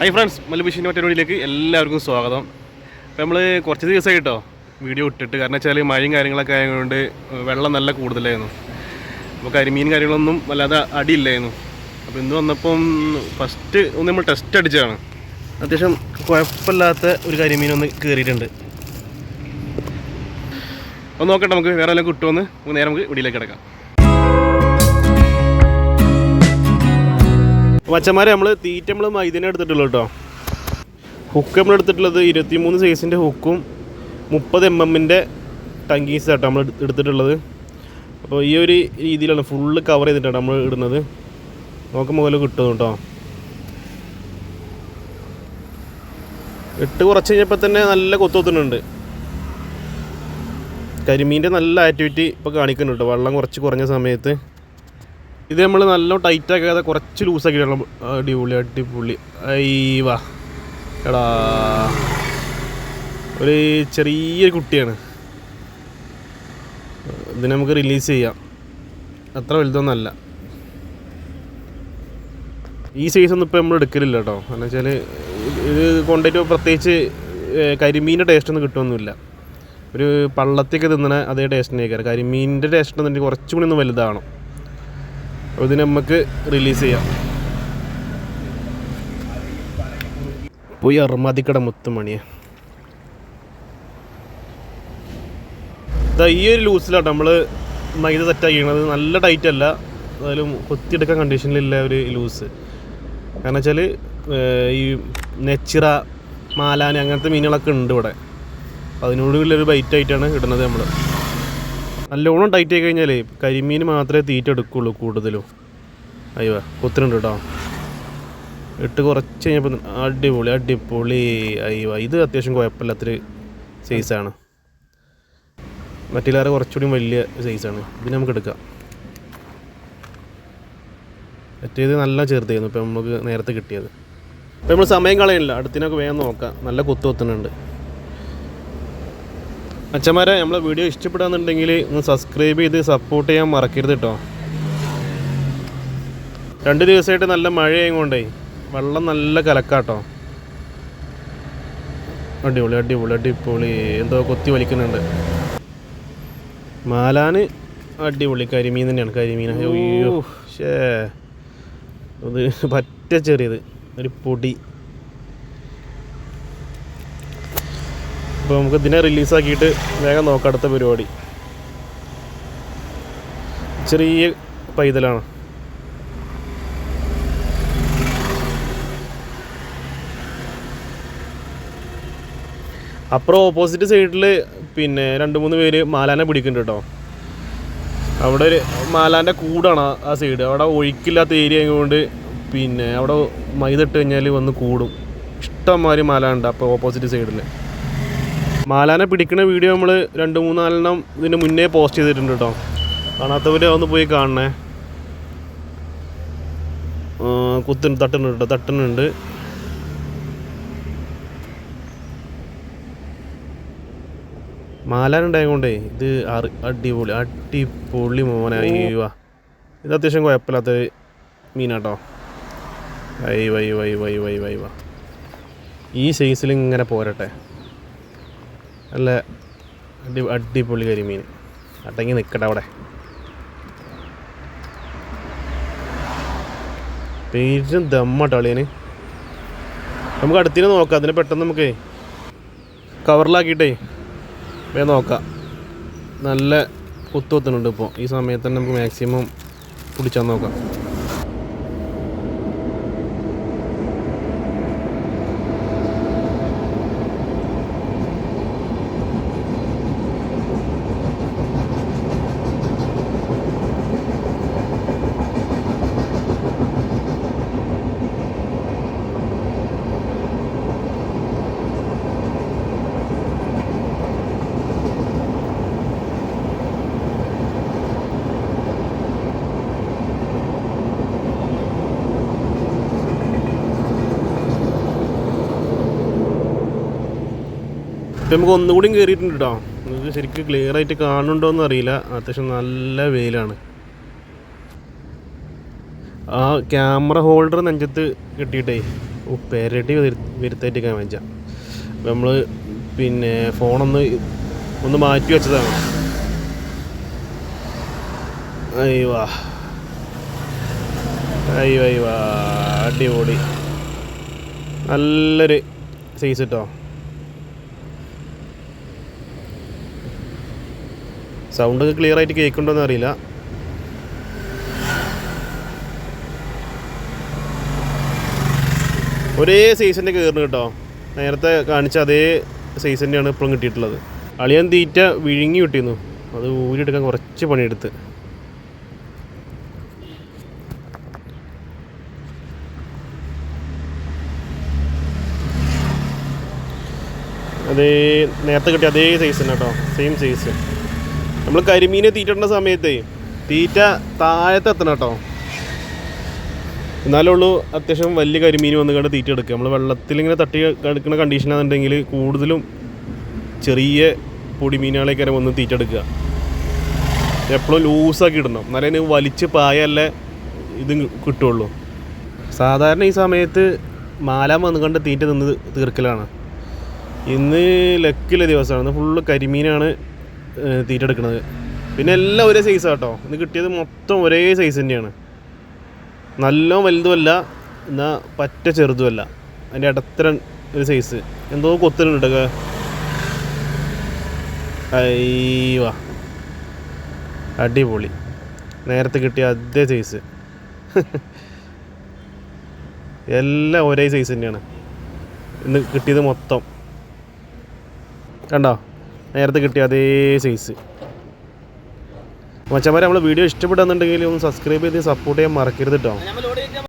Hi friends മലബിഷിന്റെ മറ്റൊരു വീഡിയോയിലേക്ക് എല്ലാവർക്കും സ്വാഗതം. അപ്പോൾ നമ്മൾ കുറച്ച് ദിവസമായി കേട്ടോ വീഡിയോ ഇട്ടിട്ട്. കാരണം വെച്ചാൽ മഴയും കാര്യങ്ങളൊക്കെ ആയതുകൊണ്ട് വെള്ളം നല്ല കൂടുതലായിരുന്നു. അപ്പോൾ കരിമീൻ കാര്യങ്ങളൊന്നും വല്ലാതെ അടിയില്ലായിരുന്നു. അപ്പോൾ ഇന്ന് വന്നപ്പം ഫസ്റ്റ് ഒന്ന് നമ്മൾ ടെസ്റ്റ് അടിച്ചതാണ്. അത്യാവശ്യം കുഴപ്പമില്ലാത്ത ഒരു കരിമീൻ ഒന്ന് കയറിയിട്ടുണ്ട്. അപ്പോൾ നോക്കട്ടെ നമുക്ക് വേറെ എല്ലാം കിട്ടുമെന്ന് നേരെ നമുക്ക് വീടിയിലേക്ക് കിടക്കാം. മച്ചന്മാരെ നമ്മൾ തീറ്റ നമ്മൾ മൈദിനെ എടുത്തിട്ടുള്ളൂ കേട്ടോ. ഹുക്ക് നമ്മൾ എടുത്തിട്ടുള്ളത് ഇരുപത്തിമൂന്ന് സൈസിന്റെ ഹുക്കും മുപ്പത് എം എമ്മിന്റെ ടങ്കീസ് കേട്ടോ നമ്മൾ എടു- എടുത്തിട്ടുള്ളത്. അപ്പോൾ ഈ ഒരു രീതിയിലാണ് ഫുള്ള് കവർ ചെയ്തിട്ടാണ് നമ്മൾ ഇടുന്നത്. നോക്കുമ്പോൾ പോലെ കിട്ടും കേട്ടോ. ഇട്ട് കുറച്ച് കഴിഞ്ഞപ്പോൾ തന്നെ നല്ല കൊത്തുകൊത്തുന്നുണ്ട് കരിമീന്റെ നല്ല ആക്ടിവിറ്റി ഇപ്പോൾ കാണിക്കുന്നുണ്ട് വെള്ളം കുറച്ച് കുറഞ്ഞ സമയത്ത്. ഇത് നമ്മൾ നല്ല ടൈറ്റ് ആക്കാതെ കുറച്ച് ലൂസാക്കിയിട്ടാണ് അടിപൊളി അടിപൊളി. അയ്യവാ. എടാ. ഒരു ചെറിയൊരു കുട്ടിയാണ്. ഇതിനെ നമുക്ക് റിലീസ് ചെയ്യാം. അത്ര വലുതൊന്നല്ല ഈ സൈസ് ഒന്നും ഇപ്പോൾ നമ്മൾ എടുക്കലില്ല കേട്ടോ. കാരണം വെച്ചാൽ ഇത് കൊണ്ടുപോയിട്ട് പ്രത്യേകിച്ച് കരിമീന്റെ ടേസ്റ്റ് ഒന്നും കിട്ടുമൊന്നുമില്ല ഒരു പള്ളത്തേക്ക് തിന്നണ അതേ ടേസ്റ്റിനേക്കാറ് കരിമീനിന്റെ ടേസ്റ്റ് എന്നുണ്ടെങ്കിൽ കുറച്ചും കൂടി ഒന്ന് വലുതാവണം. അപ്പോൾ ഇതിനെ നമുക്ക് റിലീസ് ചെയ്യാം. പോയി അറുമാതിക്കട മുത്തുമണിയെ ഇതാ ഈ ഒരു ലൂസിലാണ് നമ്മൾ മൈദ സെറ്റാക്കിയത് നല്ല ടൈറ്റ് അല്ല. അതിലും കൊത്തിയെടുക്കാൻ കണ്ടീഷനിലില്ല ഒരു ലൂസ്. കാരണം വെച്ചാൽ ഈ നെച്ചിറ മാലാന അങ്ങനത്തെ മീനുകളൊക്കെ ഉണ്ട് ഇവിടെ. അതിനോടുള്ളൊരു ബൈറ്റായിട്ടാണ് ഇടുന്നത് നമ്മൾ നല്ലോണം ടൈറ്റ് ആയി കഴിഞ്ഞാലേ കരിമീൻ മാത്രമേ തീറ്റ എടുക്കുള്ളൂ കൂടുതലും. അയ്യോ കൊത്തിനുണ്ട് കേട്ടോ ഇട്ട് കുറച്ച് കഴിഞ്ഞപ്പോൾ അടിപൊളി അടിപൊളി. അയ്യോ ഇത് അത്യാവശ്യം കുഴപ്പമില്ലാത്തൊരു സൈസാണ് മറ്റില്ലാതെ കുറച്ചുകൂടി വലിയ സൈസാണ് പിന്നെ നമുക്ക് എടുക്കാം. മറ്റേത് നല്ല ചെറുതായിരുന്നു ഇപ്പം നമുക്ക് നേരത്തെ കിട്ടിയത്. ഇപ്പം നമ്മൾ സമയം കളയണില്ല അടുത്തിനൊക്കെ വേഗം നോക്കാം. നല്ല കൊത്തു കൊത്തുന്നുണ്ട്. അച്ഛന്മാരെ നമ്മളെ വീഡിയോ ഇഷ്ടപ്പെടാന്നുണ്ടെങ്കിൽ ഒന്ന് സബ്സ്ക്രൈബ് ചെയ്ത് സപ്പോർട്ട് ചെയ്യാൻ മറക്കരുത് കേട്ടോ. രണ്ട് ദിവസമായിട്ട് നല്ല മഴയും കൊണ്ടേ വെള്ളം നല്ല കലക്കാട്ടോ. അടിപൊളി അടിപൊളി അടിപൊളി. എന്തോ കൊത്തി വലിക്കുന്നുണ്ട്. മാലാന് അടിപൊളി കരിമീൻ തന്നെയാണ് കരിമീൻ. അയ്യോ ഷേ അത് പറ്റ ചെറിയത്. ഒരു പൊടി. അപ്പോൾ നമുക്ക് ഇതിനെ റിലീസാക്കിയിട്ട് വേഗം നോക്കാം അടുത്ത പരിപാടി. ചെറിയ പൈതലാണ്. അപ്പുറം ഓപ്പോസിറ്റ് സൈഡിൽ പിന്നെ രണ്ട് മൂന്ന് പേര് മാലാനെ പിടിക്കുന്നുണ്ട് കേട്ടോ അവിടെ ഒരു മാലാന്റെ കൂടാണ് ആ- സൈഡ് അവിടെ ഒഴുക്കില്ലാത്ത ഏരിയ ആയതുകൊണ്ട് പിന്നെ അവിടെ മൈതിട്ട് കഴിഞ്ഞാൽ വന്ന് കൂടും. ഇഷ്ടംമാതിരി മാല ഉണ്ട് അപ്പോൾ ഓപ്പോസിറ്റ് സൈഡിൽ മാലാനെ പിടിക്കുന്ന വീഡിയോ നമ്മൾ രണ്ട് മൂന്നാലെണ്ണം ഇതിന് മുന്നേ പോസ്റ്റ് ചെയ്തിട്ടുണ്ട് കേട്ടോ കാണാത്തവർ ഒന്ന് പോയി കാണണേ. ആ, കുത്തുന്നു തട്ടുന്നുണ്ട് കേട്ടോ തട്ടുന്നുണ്ട്. മാലാനുണ്ടായതുകൊണ്ടേ ഇത് അടിപൊളി അടിപൊളി മോനെ അയ്യോ. ഇത് അത്യാവശ്യം കുഴപ്പമില്ലാത്ത മീനാട്ടോ. വൈ വൈ വൈ വൈ വൈ വൈ വാ. ഈ സൈസിൽ ഇങ്ങനെ പോരട്ടെ. നല്ല അടി അടിപൊളി കരിമീൻ. അടങ്ങി നിൽക്കട്ടെ അവിടെ. പേരും ദമ്മട്ടോ അളിയന് നമുക്ക് അടുത്തിന് നോക്കാം. അതിനെ പെട്ടെന്ന് നമുക്കേ കവറിലാക്കിയിട്ടേ വേ നോക്കാം. നല്ല കുത്തുവത്തുന്നുണ്ട് ഇപ്പോൾ ഈ സമയത്ത് തന്നെ നമുക്ക് മാക്സിമം പിടിച്ചാൽ നോക്കാം. ഇപ്പം നമുക്ക് ഒന്നുകൂടി കയറിയിട്ടുണ്ട് കേട്ടോ നിങ്ങൾക്ക് ശരിക്കും ക്ലിയർ ആയിട്ട് കാണുന്നുണ്ടോ എന്ന് അറിയില്ല. അത്യാവശ്യം നല്ല വെയിലാണ്. ആ ക്യാമറ ഹോൾഡർ നെഞ്ചത്ത് കിട്ടിയിട്ടേ. ഓ വരുത്തായിട്ട് വരുത്തായിട്ടിരിക്കാൻ വെച്ച. നമ്മൾ പിന്നെ ഫോണൊന്ന് ഒന്ന് മാറ്റി വെച്ചതാണ്. അയ്യോ അയ്യോ അയ്യോ അടിപൊളി. നല്ലൊരു സൈസ് കേട്ടോ സൗണ്ടൊക്കെ ക്ലിയർ ആയിട്ട് കേൾക്കുന്നുണ്ടോയെന്ന് അറിയില്ല. ഒരേ സൈസിന്റെ കയറുന്നു കേട്ടോ. നേരത്തെ കാണിച്ച അതേ സൈസ് തന്നെയാണ് ഇപ്പോഴും കിട്ടിയിട്ടുള്ളത്. അളിയൻ തീറ്റ വിഴുങ്ങി കിട്ടിയിരുന്നു അത് ഊരിയെടുക്കാൻ കുറച്ച് പണിയെടുത്ത്. അതേ നേരത്തെ കിട്ടിയ അതേ സൈസ് തന്നെ കേട്ടോ. സെയിം സൈസ് നമ്മൾ കരിമീനെ തീറ്റ സമയത്ത് തീറ്റ താഴത്തെ എത്തണം കേട്ടോ. എന്നാലേ ഉള്ളൂ അത്യാവശ്യം വലിയ കരിമീൻ വന്ന് കണ്ട് തീറ്റ എടുക്കുക. നമ്മൾ വെള്ളത്തിൽ ഇങ്ങനെ തട്ടി എടുക്കുന്ന കണ്ടീഷനാണെന്നുണ്ടെങ്കിൽ കൂടുതലും ചെറിയ പൊടിമീനുകളേക്കാരം വന്ന് തീറ്റ എടുക്കുക. എപ്പോഴും ലൂസാക്കി ഇടണം. എന്നാലേ വലിച്ച് പായല്ലേ ഇത് കിട്ടുള്ളൂ. സാധാരണ ഈ സമയത്ത് മാലാൻ വന്ന് കണ്ട് തീറ്റ തിന്ന് തീർക്കലാണ്. ഇന്ന് ലക്കിലെ ദിവസമാണ്. ഫുള്ള് കരിമീനാണ് തീറ്റ എടുക്കുന്നത് പിന്നെ എല്ലാം ഒരേ സൈസാണ് കേട്ടോ. ഇന്ന് കിട്ടിയത് മൊത്തം ഒരേ സൈസ് തന്നെയാണ്. നല്ല വലുതുമല്ല എന്നാൽ പറ്റ ചെറുതുമല്ല. അതിന്റെ ഇടത്തരം ഒരു സൈസ് എന്തോ കൊത്തലുണ്ട് അയ്യോ. അടിപൊളി. നേരത്തെ കിട്ടിയ അതേ സൈസ് എല്ലാം ഒരേ സൈസ് തന്നെയാണ്. ഇന്ന് കിട്ടിയത് മൊത്തം. കണ്ടോ? നേരത്തെ കിട്ടിയ അതേ സൈസ് മച്ചന്മാരെ നമ്മൾ വീഡിയോ ഇഷ്ടപ്പെടുന്നുണ്ടെങ്കിൽ ഒന്ന് സബ്സ്ക്രൈബ് ചെയ്ത് സപ്പോർട്ട് ചെയ്യാൻ മറക്കരുത് കേട്ടോ